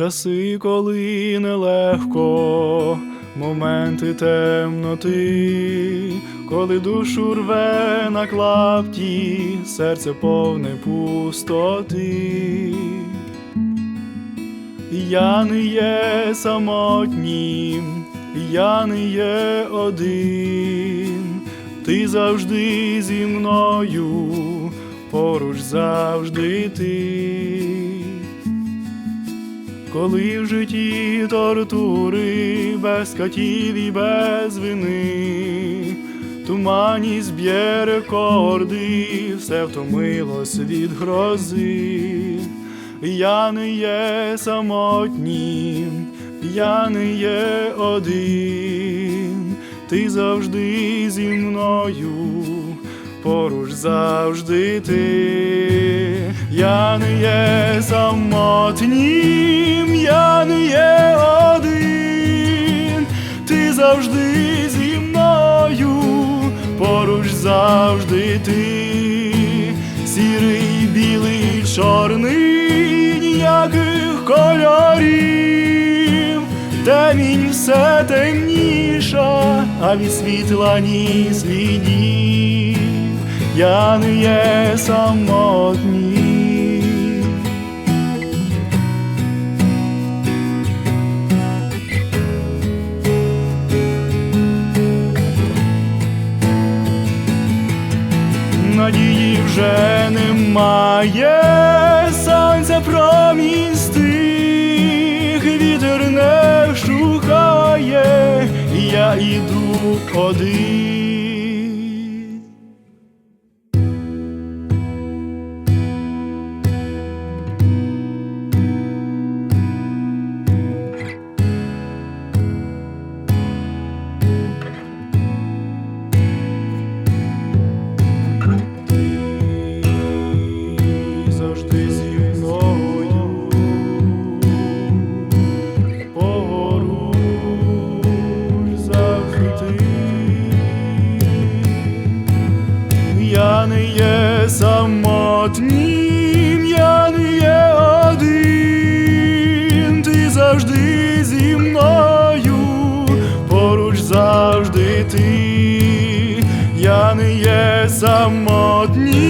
Часи, коли нелегко, моменти темноти, коли душу рве на клапті, серце повне пустоти. Я не є самотнім, я не є один, ти завжди зі мною, поруч завжди ти. Коли в житті тортури без катів і без вини, туманість б'є рекорди, все втомилось від грози. Я не є самотнім, я не є один, ти завжди зі мною, поруч завжди ти, я не є самотнім, завжди ти, сірий, білий, чорний, ніяких кольорів, темінь все темніша, а від світла ні слідів, я не є самотній. Вже немає, сонця промінь стих, вітер не шукає, я іду один. Завжди